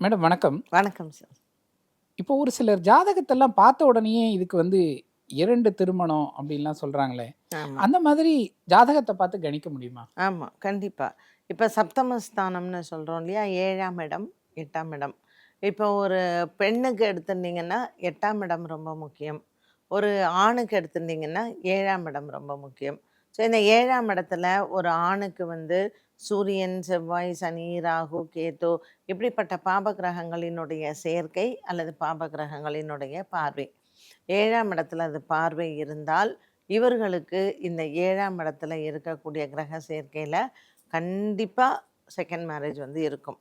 Madam வணக்கம். வணக்கம் sir. இப்போ ஒரு சிலர் ஜாதகத்தெல்லாம் பார்த்த உடனேயே இதுக்கு வந்து 2 திருமணம் அப்படின்லாம் சொல்றாங்களே. ஆமா. அந்த மாதிரி ஜாதகத்த பார்த்து கணிக்க முடியுமா? ஆமா. கண்டிப்பா. இப்ப சப்தமஸ்தானம்னு சொல்றோம் இல்லையா? 7ஆம் இடம், 8ஆம் இடம். இப்போ ஒரு பெண்ணுக்கு எடுத்துட்டீங்கன்னா 8ஆம் இடம் ரொம்ப முக்கியம். ஒரு ஆணுக்கு எடுத்துட்டீங்கன்னா 7ஆம் இடம் ரொம்ப முக்கியம். ஸோ இந்த ஏழாம் இடத்துல ஒரு ஆணுக்கு வந்து சூரியன், செவ்வாய், சனி, ராகு, கேது இப்படிப்பட்ட பாப கிரகங்களினுடைய சேர்க்கை அல்லது பாப கிரகங்களினுடைய பார்வை. ஏழாம் இடத்துல அது பார்வை இருந்தால், இவர்களுக்கு இந்த ஏழாம் இடத்துல இருக்கக்கூடிய கிரக சேர்க்கையில் கண்டிப்பாக செகண்ட் மேரேஜ் வந்து இருக்கும்.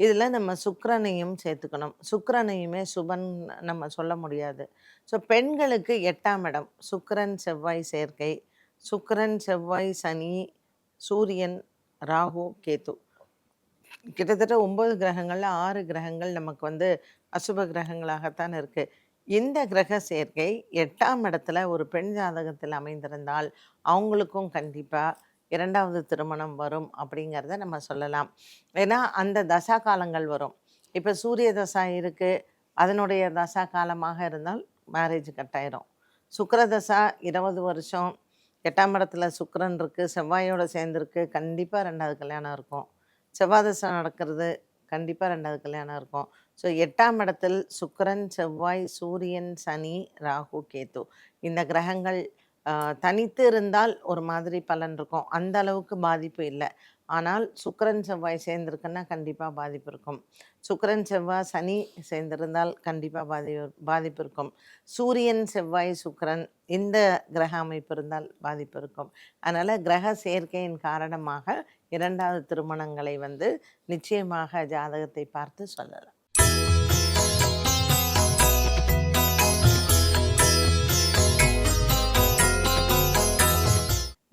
இதில் நம்ம சுக்கரனையும் சேர்த்துக்கணும். சுக்கரனையுமே சுபன் நம்ம சொல்ல முடியாது. ஸோ பெண்களுக்கு எட்டாம் இடம் சுக்கரன் செவ்வாய் சேர்க்கை. சுக்கரன் செவ்வாய், சனி, சூரியன், ராகு, கேது. கிட்டத்தட்ட ஒம்பது கிரகங்களில் ஆறு கிரகங்கள் நமக்கு வந்து அசுப கிரகங்களாகத்தான் இருக்குது இந்த கிரக சேர்க்கை எட்டாம் இடத்துல ஒரு பெண் ஜாதகத்தில் அமைந்திருந்தால், அவங்களுக்கும் கண்டிப்பாக இரண்டாவது திருமணம் வரும் அப்படிங்கிறத நம்ம சொல்லலாம். ஏன்னா அந்த தசா காலங்கள் வரும். இப்போ சூரிய தசா இருக்கு. அதனுடைய தசா காலமாக இருந்தால் மேரேஜ் கட்டாயிரும் ஆயிரும். இருபது தசா 20 வருஷம் எட்டாம் இடத்துல சுக்கரன் இருக்குது செவ்வாயோடு சேர்ந்துருக்கு கண்டிப்பாக ரெண்டாவது கல்யாணம் இருக்கும். செவ்வாய் தசை நடக்கிறது. கண்டிப்பாக ரெண்டாவது கல்யாணம் இருக்கும். ஸோ எட்டாம் இடத்தில் சுக்கரன் செவ்வாய், சூரியன், சனி, ராகு, கேது. இந்த கிரகங்கள் அ தனித்து இருந்தால் ஒரு மாதிரி பலன் இருக்கும். அந்த அளவுக்கு பாதிப்பு இல்ல. ஆனால் சுக்கிரன், செவ்வாய் சேர்ந்திருக்குன்னா கண்டிப்பா பாதிப்பு இருக்கும். சுக்கிரன், செவ்வாய், சனி சேர்ந்திருந்தால் கண்டிப்பா பாதி பாதிப்பு இருக்கும். சூரியன், செவ்வாய், சுக்கிரன் இந்த கிரக அமைப்பு இருந்தால் பாதிப்பு இருக்கும். அதனால கிரக சேர்க்கையின் காரணமாக 2வது திருமணங்களை வந்து நிச்சயமாக ஜாதகத்தை பார்த்து சொல்லலாம்.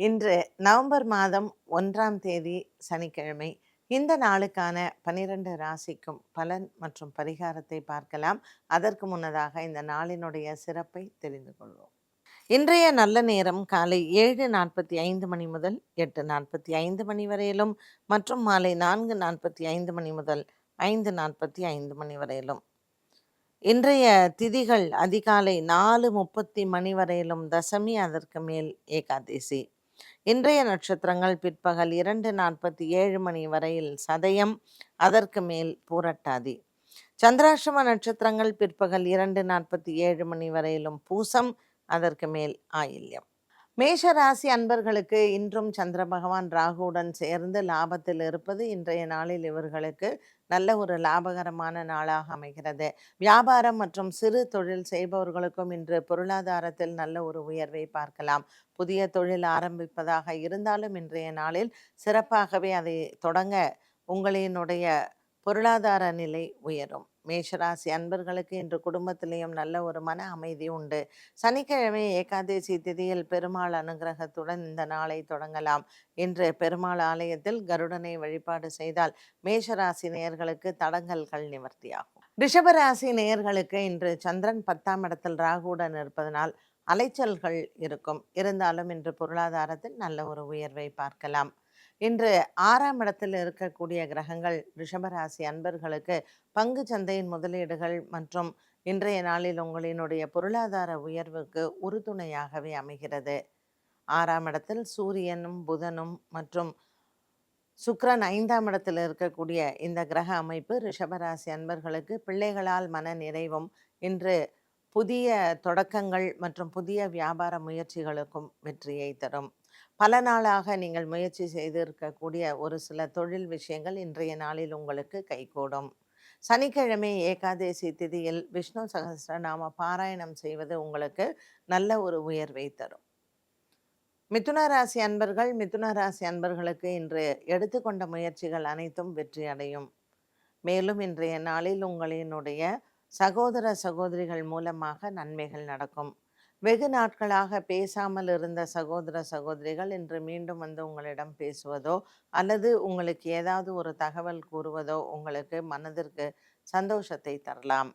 இன்று நவம்பர் மாதம் ஒன்றாம் தேதி சனிக்கிழமை. இந்த நாளுக்கான 12 ராசிக்கும் பலன் மற்றும் பரிகாரத்தை பார்க்கலாம். அதற்கு முன்னதாக இந்த நாளினுடைய சிறப்பை தெரிந்து கொள்வோம். இன்றைய நல்ல நேரம் காலை 7:45 மணி முதல் 8:45 மணி வரையிலும் மற்றும் மாலை 4:45 மணி முதல் 5:45 மணி வரையிலும். இன்றைய திதிகள் அதிகாலை 4:30 மணி வரையிலும் தசமி அதற்கு மேல் ஏகாதேசி இன்றைய நட்சத்திரங்கள் பிற்பகல் 2:47 மணி வரையில் சதயம் அதற்கு மேல் பூரட்டாதி. சந்திராசிரம நட்சத்திரங்கள் பிற்பகல் 2:47 மணி வரையிலும் பூசம் அதற்கு மேல் ஆயில்யம். மேஷ ராசி அன்பர்களுக்கு இன்றும் சந்திர பகவான் ராகுவுடன் சேர்ந்து லாபத்தில் இருப்பது இன்றைய நாளில் இவர்களுக்கு நல்ல ஒரு லாபகரமான நாளாக அமைகிறது. வியாபாரம் மற்றும் சிறு தொழில் செய்பவர்களுக்கும் இன்று பொருளாதாரத்தில் நல்ல ஒரு உயர்வை பார்க்கலாம். புதிய தொழில் ஆரம்பிப்பதாக இருந்தாலும் இன்றைய நாளில் சிறப்பாகவே அதை தொடங்க உங்களினுடைய பொருளாதார நிலை உயரும். மேஷராசி அன்பர்களுக்கு இன்று குடும்பத்திலேயும் நல்ல ஒரு மன அமைதி உண்டு. சனிக்கிழமை ஏகாதசி திதியில் பெருமாள் அனுக்கிரகத்துடன் இந்த நாளை தொடங்கலாம். இன்று பெருமாள் ஆலயத்தில் கருடனை வழிபாடு செய்தால் மேஷராசி நேயர்களுக்கு தடங்கல்கள் நிவர்த்தியாகும். ரிஷபராசி நேயர்களுக்கு இன்று சந்திரன் 10ஆம் இடத்தில் ராகுடன் இருப்பதனால் அலைச்சல்கள் இருக்கும். இருந்தாலும் இன்று பொருளாதாரத்தில் நல்ல ஒரு உயர்வை பார்க்கலாம். இன்று ஆறாம் இடத்தில் இருக்கக்கூடிய கிரகங்கள் ரிஷபராசி அன்பர்களுக்கு பங்குச் சந்தையின் முதலீடுகள் மற்றும் இன்றைய நாளில் உங்களினுடைய பொருளாதார உயர்வுக்கு உறுதுணையாகவே அமைகிறது. ஆறாம் இடத்தில் சூரியனும், புதனும் மற்றும் சுக்ரன் ஐந்தாம் இடத்தில் இருக்கக்கூடிய இந்த கிரக அமைப்பு ரிஷபராசி அன்பர்களுக்கு பிள்ளைகளால் மன நிறைவும், இன்று புதிய தொடக்கங்கள் மற்றும் புதிய வியாபார முயற்சிகளுக்கும் வெற்றியை தரும். பல நாளாக நீங்கள் முயற்சி செய்திருக்கக்கூடிய ஒரு சில தொழில் விஷயங்கள் இன்றைய நாளில் உங்களுக்கு கைகூடும். சனிக்கிழமை ஏகாதசி திதியில் விஷ்ணு சகஸ்ரநாம பாராயணம் செய்வது உங்களுக்கு நல்ல ஒரு உயர்வை தரும். மிதுன ராசி அன்பர்கள் மிதுன ராசி அன்பர்களுக்கு இன்று எடுத்துக்கொண்ட முயற்சிகள் அனைத்தும் வெற்றி அடையும். மேலும் இன்றைய நாளில் உங்களினுடைய சகோதர சகோதரிகள் மூலமாக நன்மைகள் நடக்கும். வெகு நாட்களாக பேசாமல் இருந்த சகோதர சகோதரிகள் இன்று மீண்டும் வந்து உங்களிடம் பேசுவதோ அல்லது உங்களுக்கு ஏதாவது ஒரு தகவல் கூறுவதோ உங்களுக்கு மனதிற்கு சந்தோஷத்தை தரலாம்.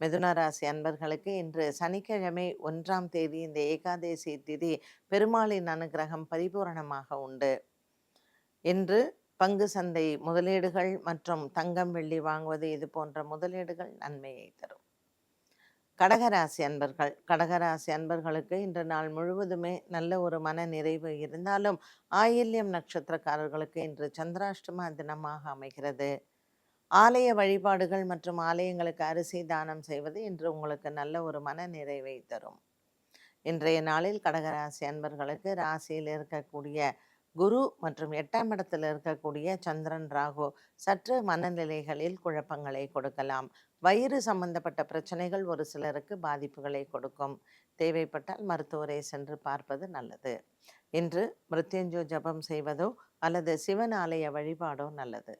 மிதுனராசி அன்பர்களுக்கு இன்று சனிக்கிழமை ஒன்றாம் தேதி இந்த ஏகாதசி திதி பெருமாளின் அனுக்கிரகம் பரிபூரணமாக உண்டு. இன்று பங்கு சந்தை முதலீடுகள் மற்றும் தங்கம் வெள்ளி வாங்குவது இது போன்ற முதலீடுகள் நன்மையை தரும் கடகராசி அன்பர்கள். கடகராசி அன்பர்களுக்கு இன்று நாள் முழுவதுமே நல்ல ஒரு மன நிறைவு இருந்தாலும் ஆயில்யம் நட்சத்திரக்காரர்களுக்கு இன்று சந்திராஷ்டம தினமாக அமைகிறது. ஆலய வழிபாடுகள் மற்றும் ஆலயங்களுக்கு அரிசி தானம் செய்வது இன்று உங்களுக்கு நல்ல ஒரு மன நிறைவை தரும். இன்றைய நாளில் கடகராசி அன்பர்களுக்கு ராசியில் இருக்கக்கூடிய குரு மற்றும் எட்டாம் இடத்தில் இருக்கக்கூடிய சந்திரன் ராகு சற்று மனநிலைகளில் குழப்பங்களை கொடுக்கலாம். வயிறு சம்பந்தப்பட்ட பிரச்சனைகள் ஒரு சிலருக்கு பாதிப்புகளை கொடுக்கும். தேவைப்பட்டால் மருத்துவரை சென்று பார்ப்பது நல்லது. இன்று மிருத்யுஞ்சோ ஜபம் செய்வதோ அல்லது சிவன் ஆலய வழிபாடோ நல்லது.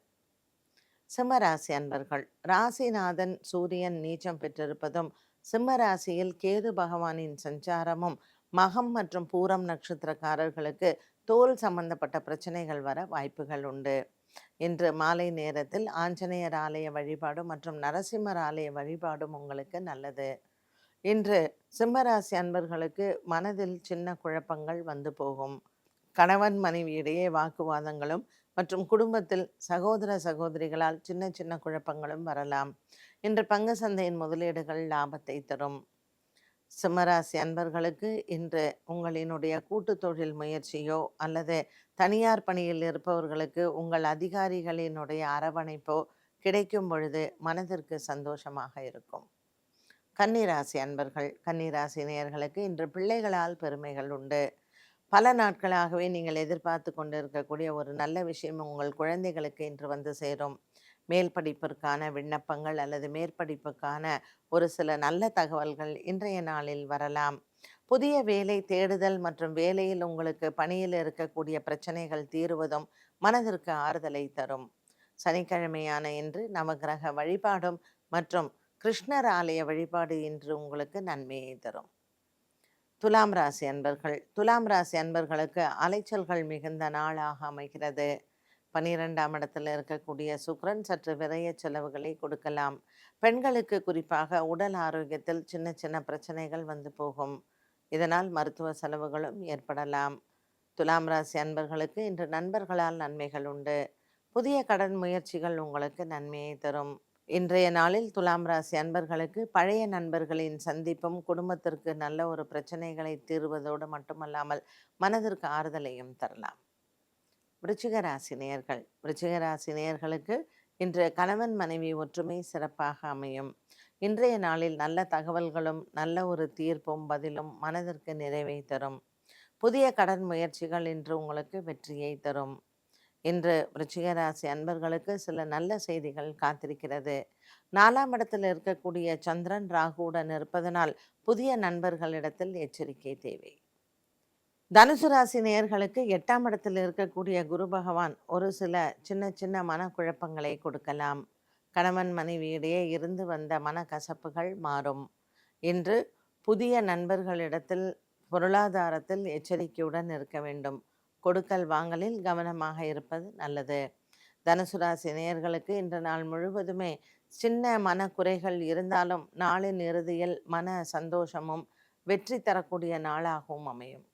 சிம்மராசி அன்பர்கள் ராசிநாதன் சூரியன் நீச்சம் பெற்றிருப்பதும் சிம்மராசியில் கேது பகவானின் சஞ்சாரமும் மகம் மற்றும் பூரம் நட்சத்திரக்காரர்களுக்கு தோல் சம்பந்தப்பட்ட பிரச்சனைகள் வர வாய்ப்புகள் உண்டு. இன்று மாலை நேரத்தில் ஆஞ்சநேயர் ஆலய வழிபாடும் மற்றும் நரசிம்மர் ஆலய வழிபாடும் உங்களுக்கு நல்லது. இன்று சிம்மராசி அன்பர்களுக்கு மனதில் சின்ன குழப்பங்கள் வந்து போகும். கணவன் மனைவியிடையே வாக்குவாதங்களும் மற்றும் குடும்பத்தில் சகோதர சகோதரிகளால் சின்ன சின்ன குழப்பங்களும் வரலாம். இன்று பங்கு சந்தையின் முதலீடுகள் லாபத்தை தரும். சிம்மராசி அன்பர்களுக்கு இன்று உங்களினுடைய கூட்டு தொழில் முயற்சியோ அல்லது தனியார் பணியில் இருப்பவர்களுக்கு உங்கள் அதிகாரிகளினுடைய அரவணைப்போ கிடைக்கும் பொழுது மனதிற்கு சந்தோஷமாக இருக்கும். கன்னிராசி அன்பர்கள் கன்னிராசி நேயர்களுக்கு இன்று பிள்ளைகளால் பெருமைகள் உண்டு. பல நாட்களாகவே நீங்கள் எதிர்பார்த்து கொண்டிருக்கக்கூடிய ஒரு நல்ல விஷயம் உங்கள் குழந்தைகளுக்கு இன்று வந்து சேரும். மேல் படிப்பிற்கான விண்ணப்பங்கள் அல்லது மேற்படிப்புக்கான ஒரு சில நல்ல தகவல்கள் இன்றைய நாளில் வரலாம். புதிய வேலை தேடுதல் மற்றும் வேலையில் உங்களுக்கு பணியில் இருக்கக்கூடிய பிரச்சனைகள் தீருவதும் மனதிற்கு ஆறுதலை தரும். சனிக்கிழமையான இன்று நவகிரக வழிபாடும் மற்றும் கிருஷ்ணர் ஆலய வழிபாடு இன்று உங்களுக்கு நன்மையை தரும். துலாம் ராசி அன்பர்கள் துலாம் ராசி அன்பர்களுக்கு அலைச்சல்கள் மிகுந்த நாளாக அமைகிறது. பனிரெண்டாம் இடத்தில் இருக்கக்கூடிய சுக்ரன் சற்று விரைய செலவுகளை கொடுக்கலாம். பெண்களுக்கு குறிப்பாக உடல் ஆரோக்கியத்தில் சின்ன சின்ன பிரச்சனைகள் வந்து போகும். இதனால் மருத்துவ செலவுகளும் ஏற்படலாம். துலாம் ராசி அன்பர்களுக்கு இன்று நண்பர்களால் நன்மைகள் உண்டு. புதிய கடன் முயற்சிகள் உங்களுக்கு நன்மையை தரும். இன்றைய நாளில் துலாம் ராசி அன்பர்களுக்கு பழைய நண்பர்களின் சந்திப்பும் குடும்பத்திற்கு நல்ல ஒரு பிரச்சனைகளை தீர்வதோடு மட்டுமல்லாமல் மனதிற்கு ஆறுதலையும் தரலாம். விருச்சிக ராசி நேயர்கள். விருச்சிக ராசி நேயர்களுக்கு இன்று கணவன் மனைவி ஒற்றுமை சிறப்பாக அமையும். இன்றைய நாளில் நல்ல தகவல்களும் நல்ல ஒரு தீர்ப்பும் பதிலும் மனதிற்கு நிறைவை தரும். புதிய கடன் முயற்சிகள் இன்று உங்களுக்கு வெற்றியை தரும். இன்று விருச்சிகராசி அன்பர்களுக்கு சில நல்ல செய்திகள் காத்திருக்கிறது. நாலாம் இடத்தில் இருக்கக்கூடிய சந்திரன் ராகுவுடன் இருப்பதனால் புதிய நண்பர்களிடத்தில் எச்சரிக்கை தேவை. தனுசு ராசி நேயர்களுக்கு எட்டாம் இடத்தில் இருக்கக்கூடிய குரு பகவான் ஒரு சில சின்ன சின்ன மனக்குழப்பங்களை கொடுக்கலாம். கணவன் மனைவியிடையே இருந்து வந்த மனக்கசப்புகள் மாறும். இன்று புதிய நண்பர்களிடத்தில் பொருளாதாரத்தில் எச்சரிக்கையுடன் இருக்க வேண்டும். கொடுக்கல் வாங்கலில் கவனமாக இருப்பது நல்லது. தனுசுராசி நேயர்களுக்கு இன்று நாள் முழுவதுமே சின்ன மனக்குறைகள் இருந்தாலும் நாளின் இறுதியில் மன சந்தோஷமும் வெற்றி தரக்கூடிய நாளாகவும் அமையும்.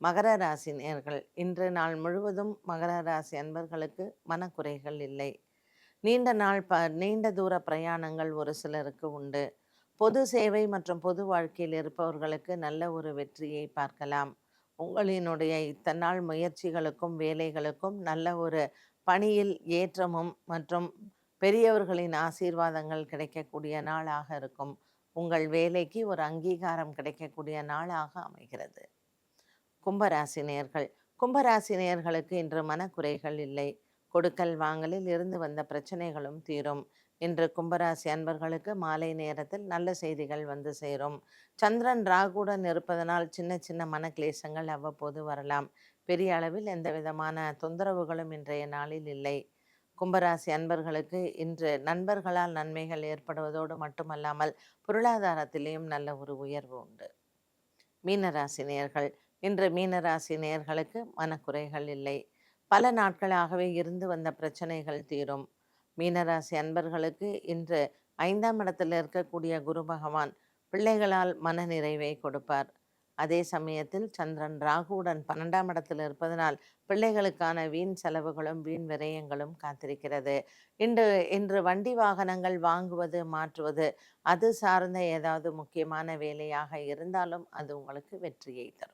மகர ராசி நேர்கள் இன்று நாள் முழுவதும் மகர ராசி அன்பர்களுக்கு மனக்குறைகள் இல்லை. நீண்ட நாள் ப நீண்ட தூர பிரயாணங்கள் ஒரு சிலருக்கு உண்டு. பொது சேவை மற்றும் பொது வாழ்க்கையில் இருப்பவர்களுக்கு நல்ல ஒரு வெற்றியை பார்க்கலாம். உங்களினுடைய இத்தநாள் முயற்சிகளுக்கும் வேலைகளுக்கும் நல்ல ஒரு பணியில் ஏற்றமும் மற்றும் பெரியவர்களின் ஆசீர்வாதங்கள் கிடைக்கக்கூடிய நாளாக இருக்கும். உங்கள் வேலைக்கு ஒரு அங்கீகாரம் கிடைக்கக்கூடிய நாளாக அமைகிறது. கும்பராசினியர்கள். கும்பராசினியர்களுக்கு இன்று மனக்குறைகள் இல்லை. கொடுக்கல் வாங்கலில் இருந்து வந்த பிரச்சனைகளும் தீரும். இன்று கும்பராசி அன்பர்களுக்கு மாலை நேரத்தில் நல்ல செய்திகள் வந்து சேரும். சந்திரன் ராகுடன் இருப்பதனால் சின்ன சின்ன மனக்லேசங்கள் அவ்வப்போது வரலாம். பெரிய அளவில் எந்த விதமான தொந்தரவுகளும் இன்றைய நாளில் இல்லை. கும்பராசி அன்பர்களுக்கு இன்று நண்பர்களால் நன்மைகள் ஏற்படுவதோடு மட்டுமல்லாமல் பொருளாதாரத்திலேயும் நல்ல ஒரு உயர்வு உண்டு. மீனராசி நேர்கள். இன்று மீனராசி நேர்களுக்கு மனக்குறைகள் இல்லை. பல நாட்களாகவே இருந்து வந்த பிரச்சனைகள் தீரும். மீனராசி அன்பர்களுக்கு இன்று ஐந்தாம் இடத்தில் இருக்கக்கூடிய குரு பகவான் பிள்ளைகளால் மன நிறைவை கொடுப்பார். அதே சமயத்தில் சந்திரன் ராகுவுடன் பன்னெண்டாம் இடத்தில் இருப்பதனால் பிள்ளைகளுக்கான வீண் செலவுகளும் வீண் விரயங்களும் காத்திருக்கிறது. இன்று இன்று வண்டி வாகனங்கள் வாங்குவது மாற்றுவது அது சார்ந்த ஏதாவது முக்கியமான வேலையாக இருந்தாலும் அது உங்களுக்கு வெற்றியை தரும்.